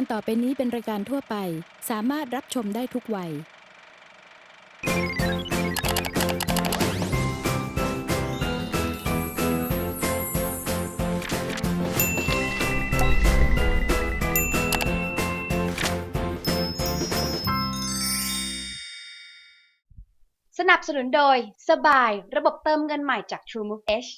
การต่อไปนี้เป็นรายการทั่วไป สามารถรับชมได้ทุกวัย สนับสนุนโดย สบาย ระบบเติมเงินใหม่จาก TrueMove H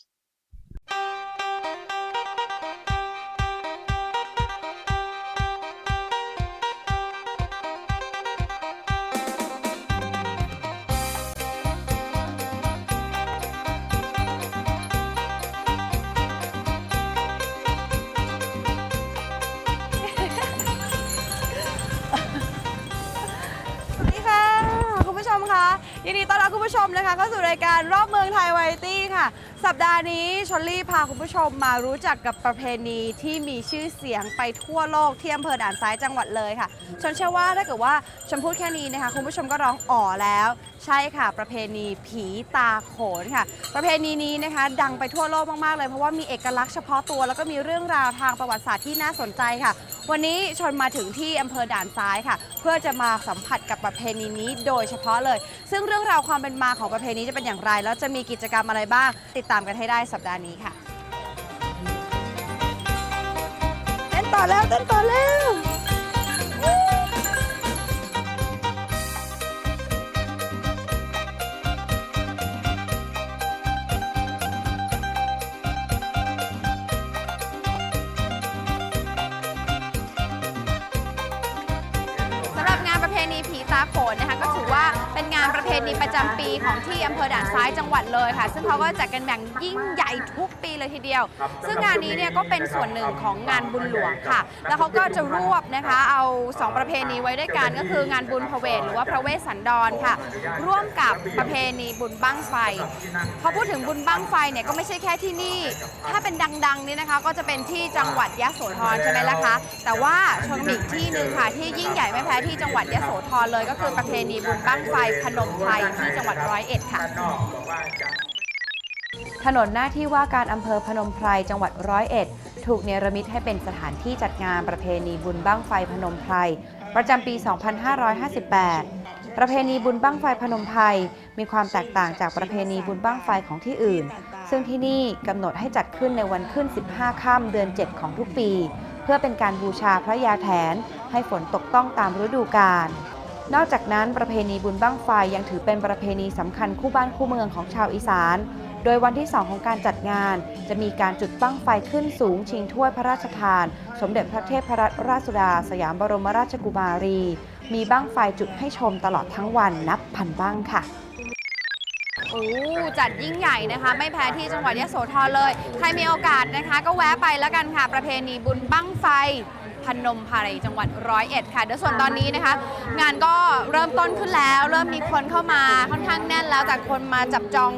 ผู้ชมนะคะเข้าสู่รายการรอบเมืองไทยไรตี้ค่ะ สัปดาห์นี้ชลลี่พาคุณผู้ชมมารู้จักกับประเพณีที่มีชื่อเสียงไปทั่วโลกที่อำเภอด่านซ้ายจังหวัดเลยค่ะชนเชื่อว่าถ้าเกิดว่าชมพูดแค่นี้นะคะคุณผู้ชมก็ร้องอ๋อแล้ว ใช่ค่ะ ประเพณีผีตาโขนค่ะ ประเพณีนี้นะคะ ดังไปทั่วโลกมากๆเลยเพราะว่ามีเอกลักษณ์เฉพาะตัว แล้วก็มีเรื่องราวทางประวัติศาสตร์ที่น่าสนใจค่ะ วันนี้ชนมาถึงที่อำเภอด่านซ้ายค่ะ เพื่อจะมาสัมผัสกับประเพณีนี้โดยเฉพาะเลย ซึ่งเรื่องราวความเป็นมาของประเพณีจะเป็นอย่างไร แล้วจะมีกิจกรรมอะไรบ้าง ติดตามกันให้ได้สัปดาห์นี้ค่ะเต้นต่อแล้วเต้นต่อแล้ว ประเพณีประจำปีของที่อำเภอด่านซ้ายจังหวัดเลยค่ะ ซึ่งเขาก็จัดกันอย่างยิ่งใหญ่ทุกปีเลยทีเดียว ซึ่งงานนี้เนี่ยก็เป็นส่วนหนึ่งของงานบุญหลวงค่ะ แล้วเขาก็จะรวบนะคะเอาสองประเพณีไว้ด้วยกันก็คืองานบุญพระเวทหรือว่าพระเวสสันดรค่ะ ร่วมกับประเพณีบุญบั้งไฟพอพูดถึงบุญบั้งไฟเนี่ยก็ไม่ใช่แค่ที่นี่ ถ้าเป็นดังๆนี่นะคะ ก็จะเป็นที่จังหวัดยะโสธรใช่ไหมล่ะคะ แต่ว่าชนมีอีกที่หนึ่งค่ะที่ยิ่งใหญ่ไม่แพ้ที่จังหวัดยะโสธรเลย ก็คือประเพณีบุญบั้งไฟพนมไพรที่จังหวัดร้อยเอ็ดค่ะถนนหน้าที่ว่าการอำเภอพนมไพรจังหวัดร้อยเอ็ด ถูกเนรมิตให้เป็นสถานที่จัดงานประเพณีบุญบั้งไฟพนมไพรประจำปี 2558 ประเพณีบุญบั้งไฟพนมไพรมีความแตกต่างจากประเพณีบุญบั้งไฟของที่อื่น ซึ่งที่นี่กำหนดให้จัดขึ้นในวันขึ้น 15 ค่ำเดือน 7 ของทุกปี เพื่อเป็นการบูชาพระยาแถนให้ฝนตกต้องตามฤดูกาล นอกจากนั้นประเพณีบุญบั้งไฟยังถือเป็นประเพณีสำคัญคู่บ้านคู่เมืองของชาวอีสาน โดยวันที่ 2 ของการจัดงาน จะมีการจุดบั้งไฟขึ้นสูง ชิงถ้วยพระราชทาน สมเด็จพระเทพรัตนราชสุดา สยามบรมราชกุมารี มีบั้งไฟจุดให้ชมตลอดทั้งวันนับพันบั้งค่ะโอ้จัดยิ่งใหญ่นะคะ ไม่แพ้ที่จังหวัดยะโสธรเลย ใครมีโอกาสนะคะ ก็แวะไปแล้วกันค่ะ ประเพณีบุญบั้งไฟ พนมพารีจังหวัดร้อยเอ็ดค่ะเดี๋ยวส่วนตอนนี้นะคะ งานก็เริ่มต้นขึ้นแล้ว เริ่มมีคนเข้ามาค่อนข้างแน่นแล้วแต่คนมาจับจอง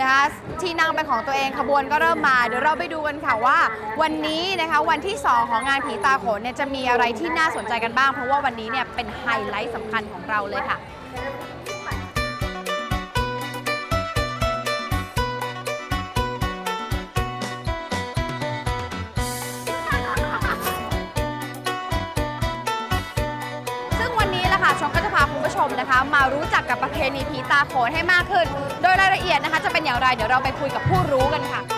นะคะที่นั่งเป็นของตัวเองขบวนก็เริ่มมาเดี๋ยวเราไปดูกันค่ะว่าวันนี้นะคะวันที่ 2 ของงานผีตาโขนเนี่ยจะมีอะไรที่น่าสนใจกันบ้าง เพราะว่าวันนี้เนี่ยเป็นไฮไลท์สำคัญของเราเลยค่ะ นะคะ มารู้จักกับประเพณีผีตาโขนให้มากขึ้น โดยรายละเอียดนะคะ จะเป็นอย่างไรเดี๋ยวเราไปคุยกับผู้รู้กันค่ะและ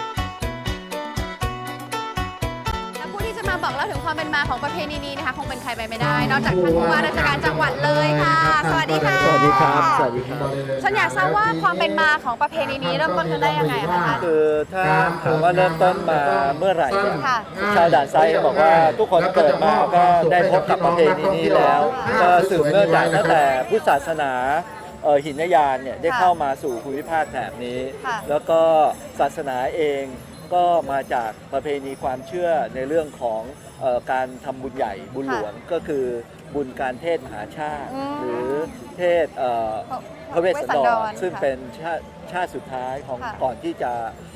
ผู้ที่จะมาบอกเล่าถึงความเป็นมาของประเพณีนี้นะคะ คงเป็นใครไปไม่ได้ นอกจากท่านผู้ว่าราชการจังหวัดเลยค่ะ สวัสดีค่ะสวัสดีครับสวัสดีครับฉันอยากทราบว่าความเป็นมาของประเพณีนี้เริ่มต้นกันได้ยังไงอะคะคือถ้าถามว่าเริ่มต้นมาเมื่อไหร่เนี่ยค่ะชาวด่านไซด์บอกว่าทุกคนเกิดมาก็ได้พบกับประเพณีนี้แล้วก็สืบเนื่องจากตั้งแต่พุทธศาสนาเอ่อหินยานเนี่ยได้ค่ะเข้ามาสู่ภูมิภาคแถบนี้ค่ะแล้วก็ศาสนาเอง ก็มาจากประเพณีความเชื่อในเรื่องของเอ่อการทำบุญใหญ่บุญหลวงก็คือบุญการเทศมหาชาติ อืม หรือเทศเอ่อ พระเวสสันดรซึ่งเป็นชาติชาติสุดท้ายของค่ะ ก่อนที่จะ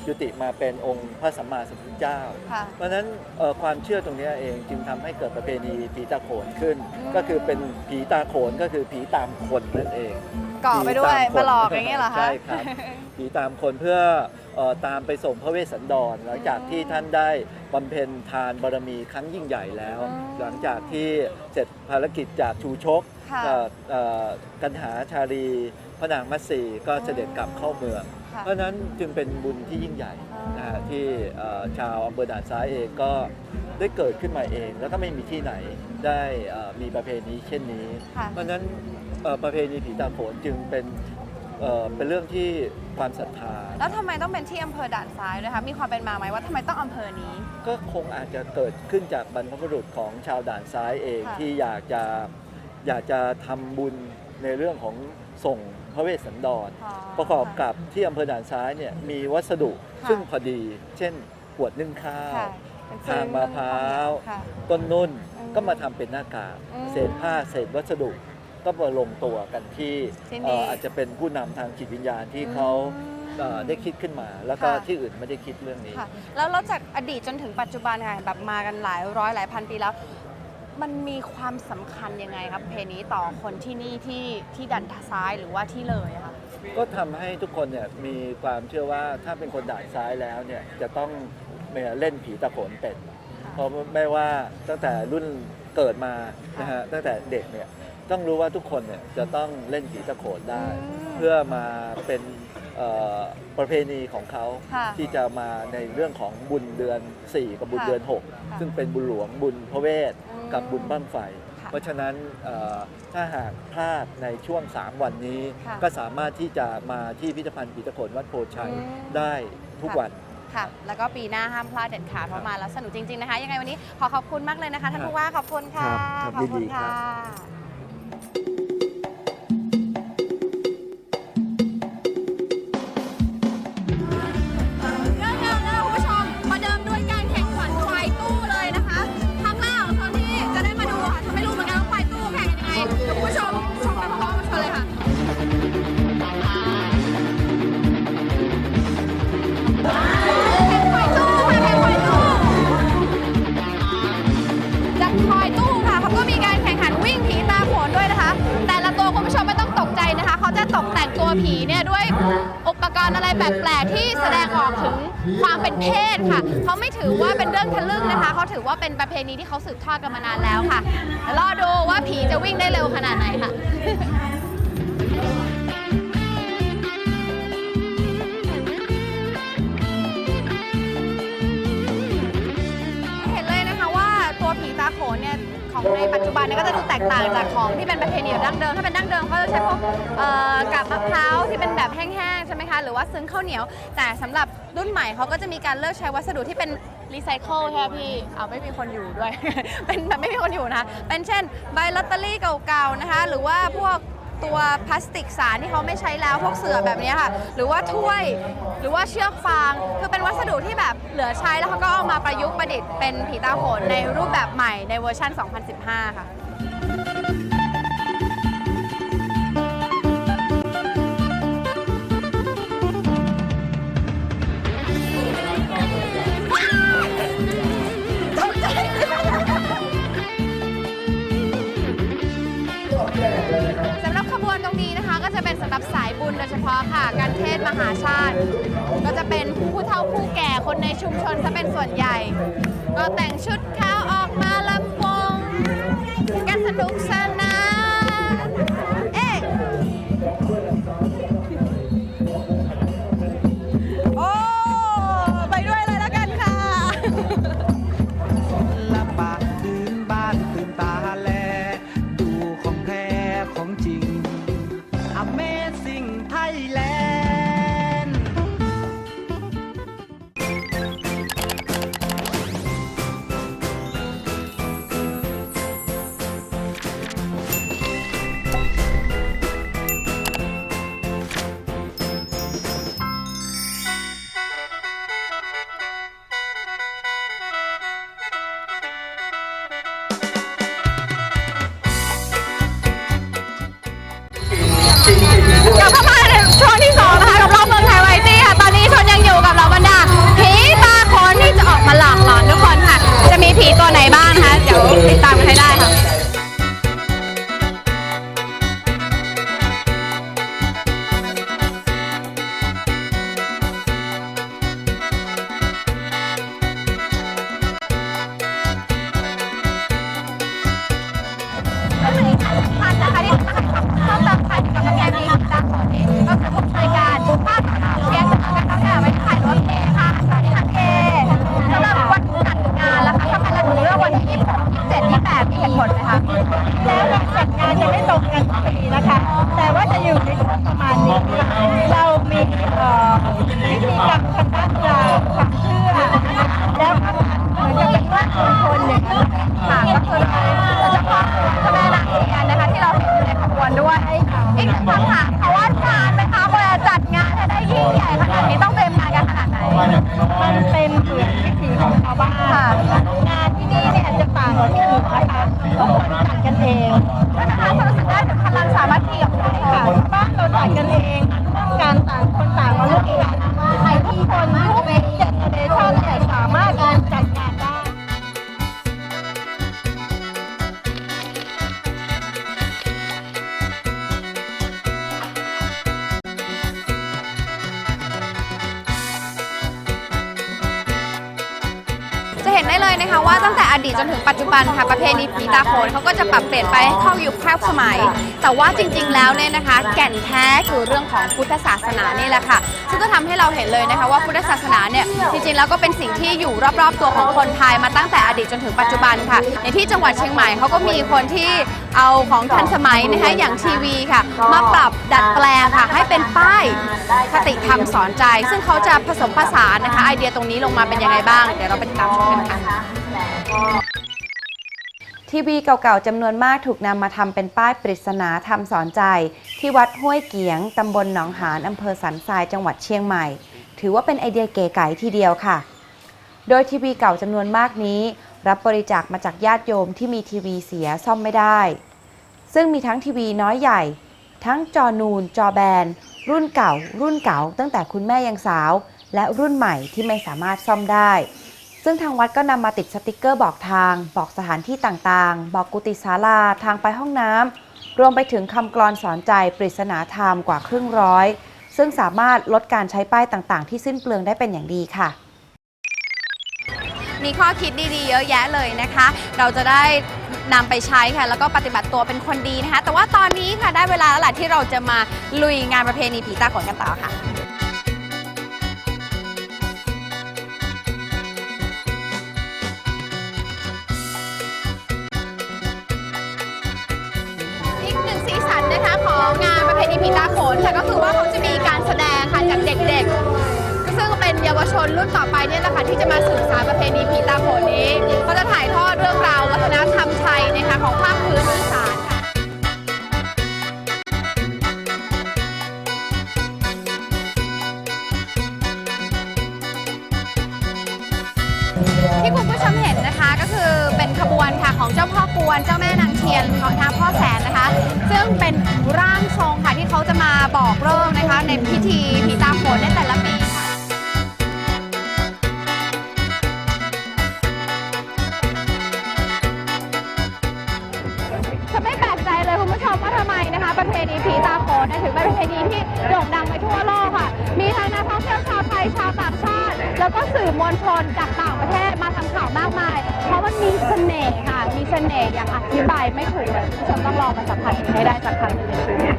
ยุติมาเป็นองค์พระสัมมาสัมพุทธเจ้า ค่ะ เพราะฉะนั้นเอ่อความเชื่อตรงนี้เองจึงทำให้เกิดประเพณีผีตาโขนขึ้น อืม ก็คือเป็นผีตาโขนก็คือผีตามคนนั่นเองเกาะไปด้วยผีตคนมาหลอกอย่างเงี้ยเหรอคะ ใช่ครับ ผีตามคนเพื่อเอ่อตามไปส่งพระเวสสันดร หลังจากที่ท่านได้บำเพ็ญทานบารมีครั้งยิ่งใหญ่แล้วอืมหลังจากที่เสร็จภารกิจจากชูชกค่ะเอ่อเอ่อกันหาชาลีพระนางมัตสีก็เสด็จกลับเข้าเมือง ค่ะเพราะฉะนั้นจึงเป็นบุญที่ยิ่งใหญ่อ๋อนะฮะที่เอ่อชาวอำเภอด่านซ้ายเองก็ได้เกิดขึ้นมาเอง แล้วก็ไม่มีที่ไหนได้เอ่อมีประเพณีเช่นนี้ ค่ะ เพราะฉะนั้นเอ่อประเพณีผีตาโขนจึงเป็น เอ่อเป็นเรื่องที่ความศรัทธา แล้วทำไมต้องเป็นที่อำเภอด่านซ้ายด้วยคะ มีความเป็นมาไหมว่าทำไมต้องอำเภอนี้ ก็คงอาจจะเกิดขึ้นจากบรรพบุรุษของชาวด่านซ้ายเองค่ะ ที่อยากจะอยากจะทำบุญในเรื่องของส่งพระเวสสันดรประกอบกับที่อำเภอด่านซ้ายเนี่ยมีวัสดุค่ะ ซึ่งพอดี เช่นขวดนึ่งข้าว ค่ะเป็นทางมะพร้าว ค่ะ ต้นนุ่นอืมก็มาทำเป็นหน้ากากอืม เศษผ้าเศษวัสดุ ก็มาลงตัวกันที่ที่นี่ เอ่ออาจจะเป็นผู้นำทางจิตวิญญาณที่เขาเอ่อได้คิดขึ้นมา แล้วก็ค่ะ ที่อื่นไม่ได้คิดเรื่องนี้ ค่ะแล้วแล้วจากอดีตจนถึงปัจจุบันค่ะแบบมากันหลายร้อยหลายพันปีแล้ว มันมีความสำคัญยังไงครับเพลงนี้ต่อคนที่นี่ที่ที่ดันซ้ายหรือว่าที่เลยอะค่ะก็ทำให้ทุกคนเนี่ยมีความเชื่อว่าถ้าเป็นคนด่านซ้ายแล้วเนี่ยจะต้องเล่นผีตะโขนเป็น เพราะไม่ว่าตั้งแต่รุ่นเกิดมานะฮะตั้งแต่เด็กเนี่ย ต้องรู้ว่าทุกคนเนี่ยจะต้องเล่นผีตะโขนได้อืมเพื่อมาเป็นเอ่อประเพณีของเขาค่ะที่จะมาในเรื่องของบุญเดือน 4 กับบุญค่ะเดือน ค่ะ6 ซึ่งเป็นบุญหลวงบุญพระเวทอืมกับบุญบั้งไฟ ค่ะเพราะฉะนั้นเอ่อถ้าหากพลาดในช่วง 3 วันนี้ ค่ะก็สามารถที่จะมาที่พิพิธภัณฑ์ผีตะโขนวัดโพชัยอืม ได้ทุกค่ะวัน ค่ะ แล้วก็ปีหน้าห้ามพลาดเด็ดขาดเพราะมาแล้วสนุกจริง ๆ นะคะ ยังไงวันนี้ขอขอบคุณมากเลยนะคะ ท่านผู้ว่าขอบคุณค่ะ ครับขอบคุยิณนดีครั ค่ะ ประกรอะไรแปลกๆที่แสดงออกถึงความเป็นเพศค่ะ เขาไม่ถือว่าเป็นเรื่องทะลึ่งนะคะ เขาถือว่าเป็นประเพณีที่เขาสืบทอดกันมานานแล้วค่ะรอดูว่าผีจะวิ่งได้เร็วขนาดไหนค่ะ ในปัจจุบันเนี่ยก็จะดูแตกต่างจากของที่เป็นประเพณีแบบดั้งเดิม ถ้าเป็นดั้งเดิมเขาจะใช้พวกเอ่อกาบมะพร้าวที่เป็นแบบแห้งๆใช่ไหมคะหรือว่าซึ้งข้าวเหนียว แต่สำหรับรุ่นใหม่เขาก็จะมีการเลิกใช้วัสดุที่เป็นรีไซเคิลใช่ไหมพี่เอาไม่มีคนอยู่ด้วย เป็นแบบไม่มีคนอยู่นะเป็นเช่น ใบลอตเตอรี่เก่าๆนะคะ หรือว่าพวก ตัวพลาสติกสารที่เขาไม่ใช้แล้วพวกเสื่อแบบนี้ค่ะ หรือว่าถ้วยหรือว่าเชือกฟาง คือเป็นวัสดุที่แบบเหลือใช้แล้วเขาก็เอามาประยุกต์ประดิษฐ์เป็นผีตาโขนในรูปแบบใหม่ในเวอร์ชัน 2015 ค่ะ การเทศมหาชาติ ก็จะเป็นผู้เฒ่าผู้แก่คนในชุมชนซะเป็นส่วนใหญ่ ก็แต่งชุดขาวออกมาลำวงกันสนุกส ญ่ขนาดนี้ต้อง ปรับเปลี่ยนไปให้เข้ายุคแคบสมัย แต่ว่าจริงๆแล้วเนี่ยนะคะ แก่นแท้คือเรื่องของพุทธศาสนานี่แหละค่ะ ซึ่งก็ทำให้เราเห็นเลยนะคะว่าพุทธศาสนาเนี่ยจริงๆแล้วก็เป็นสิ่งที่อยู่รอบๆตัวของคนไทยมาตั้งแต่อดีตจนถึงปัจจุบันค่ะ ในที่จังหวัดเชียงใหม่เขาก็มีคนที่เอาของทันสมัยนะคะอย่างทีวีค่ะ มาปรับดัดแปลงค่ะ ให้เป็นป้ายคติธรรมสอนใจ ซึ่งเขาจะผสมผสานนะคะ ไอเดียตรงนี้ลงมาเป็นยังไงบ้าง เดี๋ยวเราไปติดตามชมกันค่ะ ทีวีเก่าๆจำนวนมากถูกนำมาทำเป็นป้ายปริศนาธรรมสอนใจ ที่วัดห้วยเกียงตำบลหนองหานอำเภอสันทรายจังหวัดเชียงใหม่ ถือว่าเป็นไอเดียเก๋ไก๋ทีเดียวค่ะ โดยทีวีเก่าจำนวนมากนี้ รับบริจาคมาจากญาติโยมที่มีทีวีเสียซ่อมไม่ได้ ซึ่งมีทั้งทีวีน้อยใหญ่ ทั้งจอนูน จอแบน รุ่นเก่า รุ่นเก่า ตั้งแต่คุณแม่ยังสาว และรุ่นใหม่ที่ไม่สามารถซ่อมได้ ซึ่งทางวัดก็นำมาติดสติกเกอร์บอกทาง บอกสถานที่ต่างๆ บอกกุฏิศาลาทางไปห้องน้ำรวมไปถึงคำกลอนสอนใจปริศนาธรรมกว่าครึ่งร้อย ซึ่งสามารถลดการใช้ป้ายต่างๆ ที่สิ้นเปลืองได้เป็นอย่างดีค่ะ มีข้อคิดดีๆ เยอะแยะเลยนะคะ เราจะได้นำไปใช้ค่ะแล้วก็ปฏิบัติตัวเป็นคนดีนะคะ แต่ว่าตอนนี้ค่ะได้เวลาแล้วแหละที่เราจะมาลุยงานประเพณีผีตาขนกันต่อค่ะ เพณีผีตาโขนค่ะก็คือว่าเขาจะมีการแสดงค่ะจากเด็กๆ ซึ่งเป็นเยาวชนรุ่นต่อไปเนี่ยแหละค่ะที่จะมาสืบสานประเพณีผีตาโขนนี้ก็จะถ่ายทอดเรื่องราววัฒนธรรมไทยนะคะของภาคพื้นอีสานค่ะที่คุณผู้ชมเห็นนะคะก็คือเป็นขบวนค่ะของเจ้าพ่อกวนเจ้าแม่นาง เทียนของนาพ่อแสนนะคะ ซึ่งเป็นร่างทรงค่ะที่เขาจะมาบอกเริ่มนะคะ ในพิธีผีตาโขนในแต่ละปีค่ะจะไม่แปลกใจเลยคุณผู้ชมว่าทำไมนะคะ ประเพณีผีตาโขนเนี่ยถึงเป็นประเพณีที่โด่งดังไปทั่วโลกค่ะ มีทั้งนักท่องเที่ยวชาวไทยชาวต่างชาติ แล้วก็สื่อมวลชนจากต่างประเทศมาทำข่าวมากมาย ราะมันมีเสน่ห์ค่ะ มีเสน่ห์อย่างอธิบายไม่ถูกเลยคุณผู้ชมต้องลองมาสัมผัสให้ได้สักครั้งหนึ่งในชีวิต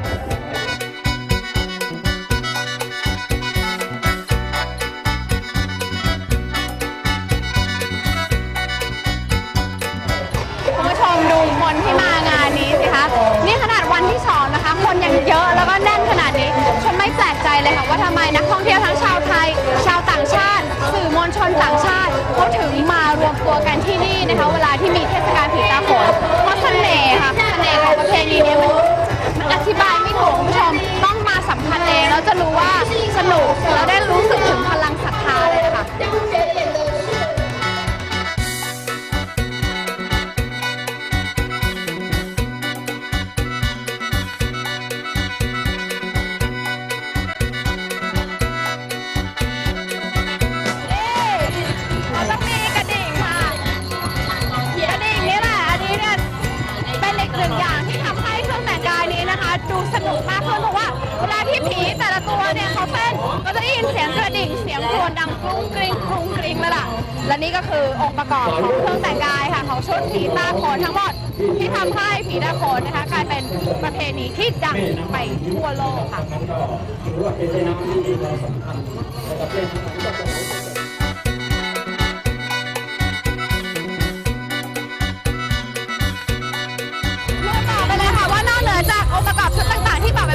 คุณผู้ชมดูคนที่มางานนี้สิคะ นี่ขนาดวันที่สองนะคะ คนยังเยอะแล้วก็แน่นขนาดนี้ ฉันไม่แปลกใจเลยค่ะว่าทำไมนักท่องเที่ยวทั้งชาวไทย ชาวต่าง วลชนต่างชาติเขาถึงมารวมตัวกันที่นี่นะคะ เวลาที่มีเทศกาลผีตาโขนเพราะเสน่ห์ค่ะเสน่ห์ของประเพณีนี้มันมันอธิบายไม่ถูกคุณผู้ชมต้องมาสัมผัสเองแล้วจะรู้ว่าสนุกแล้วได้รู้สึกถึงพลังศรัทธาเลยค่ะ นุกมากขึ้นเพราะว่าเวลาที่ผีแต่ละตัวเนี่ยเขาเต้นก็จะได้ยินเสียงกระดิ่งเสียงโครวญดังกรุ้งกริ้งกรุ้งกริ้งเลยล่ะ และนี่ก็คือองค์ประกอบของเครื่องแต่งกายค่ะของชุดผีตาโขนทั้งหมดที่ทำให้ผีตาโขนนะคะกลายเป็นประเพณีที่ดังไปทั่วโลกค่ะ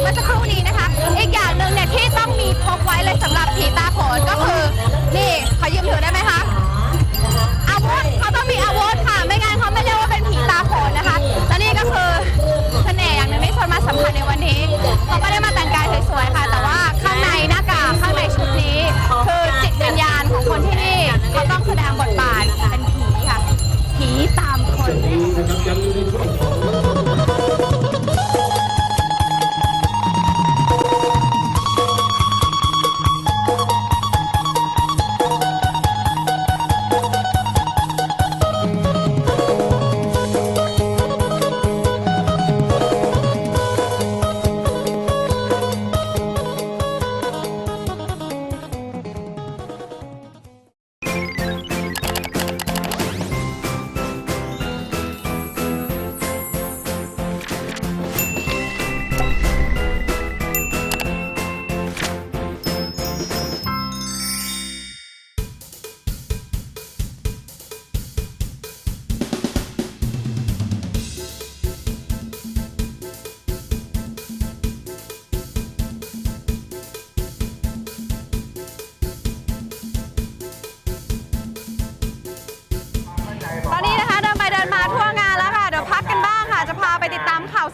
ื่อสักครู่นี้นะคะ อีกอย่างหนึ่งเนี่ยที่ต้องมีพกไว้เลยสำหรับผีตาโขนก็คือนี่ขอยืมถือได้ไหมคะอาวุธเขาต้องมีอาวุธค่ะ ไม่งั้นเขาไม่เรียกว่าเป็นผีตาโขนนะคะและนี่ก็คือเสน่ห์อย่างนึ่งที่ชวนมาสัมผัสในวันนี้เขาไม่ได้มาแต่งกายสวยๆค่ะ แต่ว่าข้างในหน้ากากข้างในชุดนี้คือ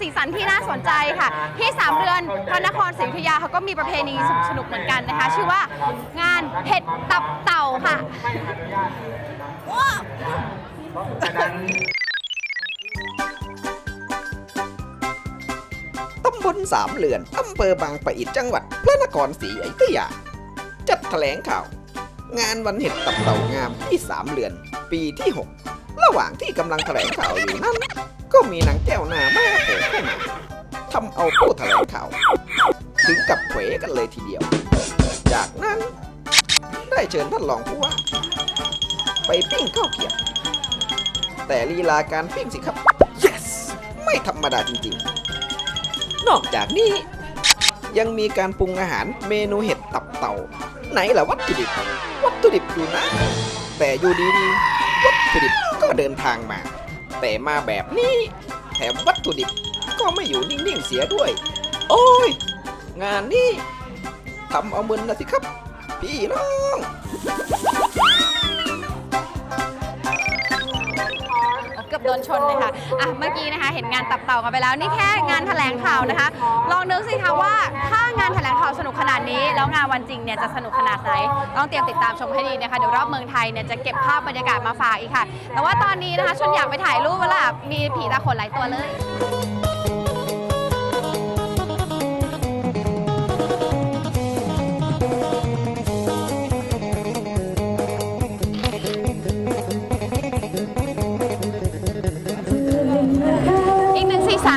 สีสันที่น่าสนใจค่ะ ที่สามเรือนพระนครศรีอยุธยาเขาก็มีประเพณีสนุกๆเหมือนกันนะคะ ชื่อว่างานเห็ดตับเต่าค่ะตำบลสามเหลือนอำเภอบางปะอินจังหวัดพระนครศรีอยุธยา จัดแถลงข่าว งานวันเห็ดตับเต่างามที่สามเหลือน ปีที่ 6 ระหว่างที่กำลังแถลงข่าวอยู่นั้น ก็มีหนางแก้วหน้ามาโผล่เข้ามาทำเอาผู้แถลงข่าว ถึงกับเขวกันเลยทีเดียว จากนั้น ได้เชิญท่านรองผู้ว่า ไปปิ้งข้าวเกรียบ แต่ลีลาการปิ้งสิครับ yes ไม่ธรรมดาจริงๆ นอกจากนี้ ยังมีการปรุงอาหารเมนูเห็ดตับเต่า ไหนล่ะวัตถุดิบ วัตถุดิบอยู่นะ แต่อยู่ดีๆวัตถุดิบก็เดินทางมา แต่มาแบบนี้ แถมวัตถุดิบก็ไม่อยู่นิ่งๆเสียด้วย โอ้ย งานนี้ทำเอามึนนะสิครับ พี่น้องเกือบโดนชนเลยค่ะ อะ เมื่อกี้นะคะ เห็นงานตับเต่ากันไปแล้ว นี่แค่งานแถลงข่าวนะคะ ลองนึกสิคะว่าถ้า งานแถลงข่าวสนุกขนาดนี้ แล้วงานวันจริงเนี่ยจะสนุกขนาดไหน ต้องเตรียมติดตามชมให้ดีนะคะเดี๋ยวรอบเมืองไทยเนี่ยจะเก็บภาพบรรยากาศมาฝากอีกค่ะ แต่ว่าตอนนี้นะคะชนอยากไปถ่ายรูปแล้วล่ะมีผีตาขนหลายตัวเลย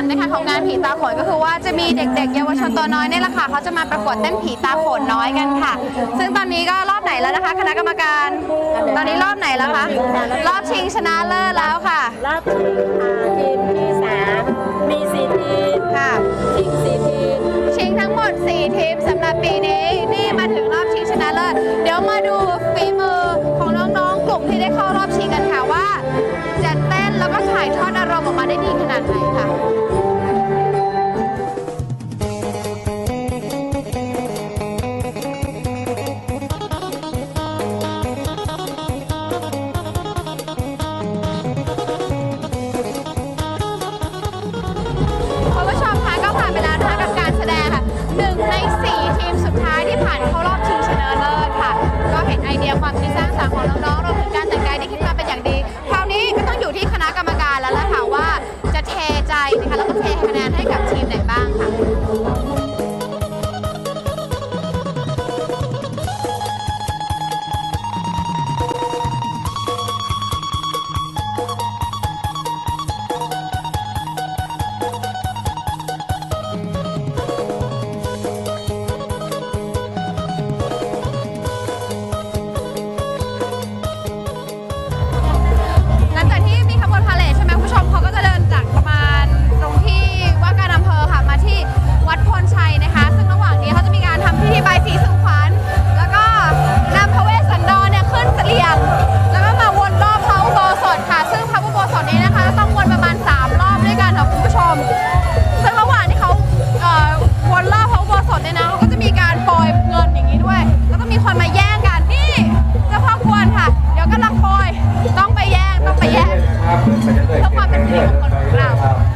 นึ่งสีสันนะคะของงานผีตาโขนก็คือว่าจะมีเด็กๆ เยาวชนตัวน้อยเนี่ยแหละค่ะเขาจะมาประกวดเต้นผีตาโขนน้อยกันค่ะ ซึ่งตอนนี้ก็รอบไหนแล้วนะคะ คณะกรรมการ ตอนนี้รอบไหนแล้วคะรอบชิงชนะเลิศแล้วค่ะรอบชิงค่ะทีมที่สามมีสี่ทีมค่ะชิงสี่ทีมชิงทั้งหมด 4 ทีมสำหรับปีนี้นี่มาถึงรอบชิงชนะเลิศเดี๋ยวมาดูฝีมือของน้องๆกลุ่มที่ได้เข้ารอบชิงกันค่ะว่าจะเต้นแล้วก็ถ่ายทอดอารมณ์ออกมาได้ดีขนาดไหนค่ะ ลของเรา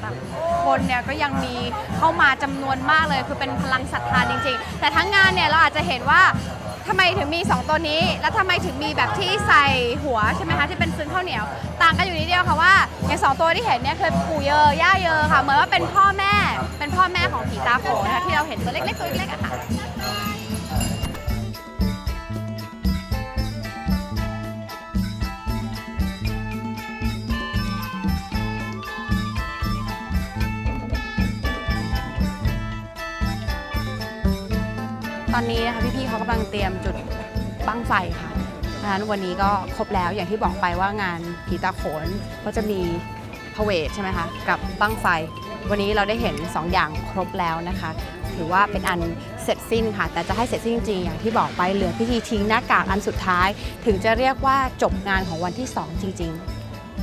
เนี่ยแต่คนเนี่ยก็ยังมีเข้ามาจำนวนมากเลย คือเป็นพลังศรัทธาจริง ๆ แต่ทั้งงานเนี่ยเราอาจจะเห็นว่าทำไมถึงมี 2 ตัวนี้ แล้วทำไมถึงมีแบบที่ใส่หัวใช่ไหมคะที่เป็นซึ้งข้าวเหนียว ต่างกันอยู่นิดเดียวค่ะว่า อย่างสองตัวที่เห็นเนี่ยคือปู่เยอย่าเยอค่ะเหมือนว่าเป็นพ่อแม่เป็นพ่อแม่ของผีตาโขนนะคะที่เราเห็นตัวเล็กๆตัวเล็กๆอะ ตอนนี้นะคะพี่ๆเขากำลังเตรียมจุดบั้งไฟค่ะดังนั้นวันนี้ก็ครบแล้วอย่างที่บอกไปว่างานผีตาโขนก็จะมีพาเวทใช่ไหมคะกับบั้งไฟ วันนี้เราได้เห็น 2 อย่างครบแล้วนะคะ ถือว่าเป็นอันเสร็จสิ้นค่ะ แต่จะให้เสร็จสิ้นจริงๆอย่างที่บอกไปเหลือพิธีทิ้งหน้ากากอันสุดท้าย ถึงจะเรียกว่าจบงานของวันที่ 2 จริง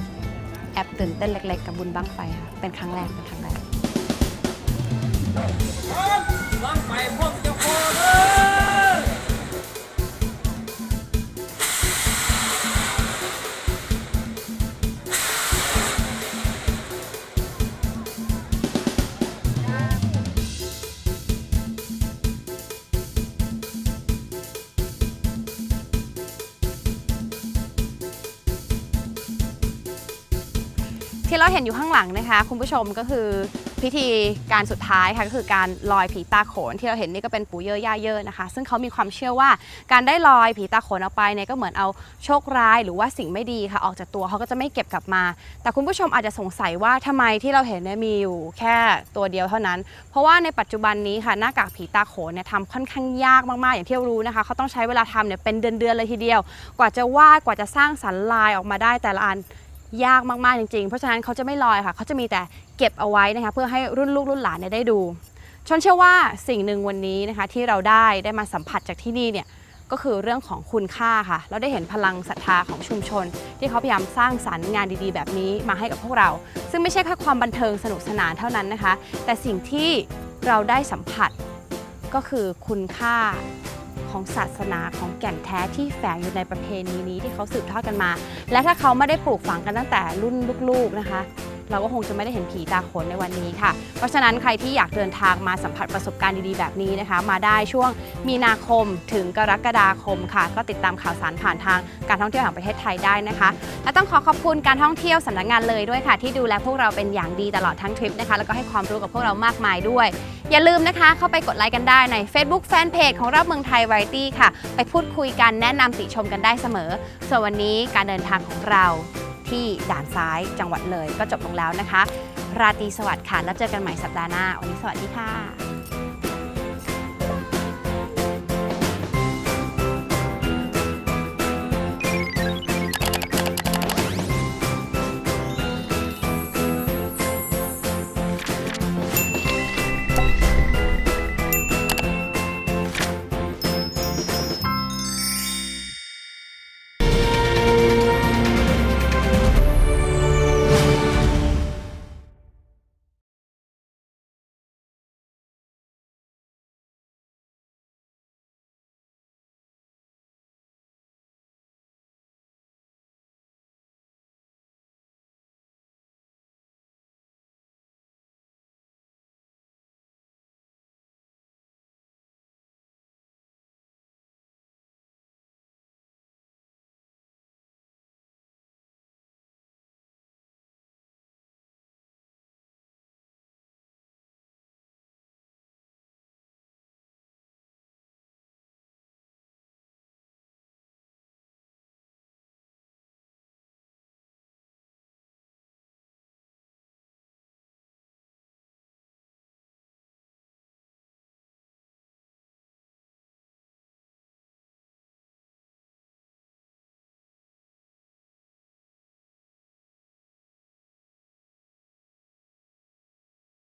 ๆ แอบตื่นเต้นเล็ก ๆ กับบุญบั้งไฟค่ะเป็นครั้งแรกเป็นครั้งแรก ที่เราเห็นอยู่ข้างหลังนะคะ คุณผู้ชมก็คือ พิธีการสุดท้ายค่ะก็คือการลอยผีตาโขนที่เราเห็นนี่ก็เป็นปู่เยอะย่าเยอะนะคะ ซึ่งเขามีความเชื่อว่าการได้ลอยผีตาโขนออกไปเนี่ยก็เหมือนเอาโชคร้ายหรือว่าสิ่งไม่ดีค่ะออกจากตัวเขาก็จะไม่เก็บกลับมา แต่คุณผู้ชมอาจจะสงสัยว่าทำไมที่เราเห็นเนี่ยมีอยู่แค่ตัวเดียวเท่านั้น เพราะว่าในปัจจุบันนี้ค่ะหน้ากากผีตาโขนเนี่ยทำค่อนข้างยากมากๆ อย่างที่รารู้นะคะเขาต้องใช้เวลาทำเนี่ยเป็นเดือนๆเลยทีเดียว กว่าจะวาดกว่าจะสร้างสรรค์ลายออกมาได้แต่ละอัน ยากมากๆจริงๆ เพราะฉะนั้นเขาจะไม่ลอยค่ะเขาจะมีแต่เก็บเอาไว้นะคะเพื่อให้รุ่นลูกรุ่นหลานเนี่ยได้ดูชนเชื่อว่าสิ่งหนึ่งวันนี้นะคะที่เราได้ได้มาสัมผัสจากที่นี่เนี่ยก็คือเรื่องของคุณค่าค่ะ เราได้เห็นพลังศรัทธาของชุมชน ที่เขาพยายามสร้างสรรค์งานดีๆ แบบนี้มาให้กับพวกเรา ซึ่งไม่ใช่แค่ความบันเทิงสนุกสนานเท่านั้นนะคะ แต่สิ่งที่เราได้สัมผัสก็คือคุณค่า ของศาสนาของแก่นแท้ที่แฝงอยู่ในประเพณีนี้ที่เขาสืบทอดกันมา และถ้าเขาไม่ได้ปลูกฝังกันตั้งแต่รุ่นลูกๆนะคะ เราก็คงจะไม่ได้เห็นผีตาขนในวันนี้ค่ะ เพราะฉะนั้นใครที่อยากเดินทางมาสัมผัสประสบการณ์ดีๆ แบบนี้นะคะ มาได้ช่วงมีนาคมถึงกรกฎาคมค่ะ ก็ติดตามข่าวสารผ่านทางการท่องเที่ยวแห่งประเทศไทยได้นะคะ และต้องขอขอบคุณการท่องเที่ยวสำนักงานเลยด้วยค่ะ ที่ดูแลพวกเราเป็นอย่างดีตลอดทั้งทริปนะคะแล้วก็ให้ความรู้กับพวกเรามากมายด้วย อย่าลืมนะคะ เข้าไปกดไลค์กันได้ใน Facebook Fanpage ของรับเมืองไทย Variety ค่ะ ไปพูดคุยกันแนะนำติชมกันได้เสมอ ส่วนวันนี้การเดินทางของเรา ที่ด่านซ้ายจังหวัดเลย ก็จบลงแล้วนะคะ ราตรีสวัสดิ์ค่ะ แล้วเจอกันใหม่สัปดาห์หน้า วันนี้สวัสดีค่ะ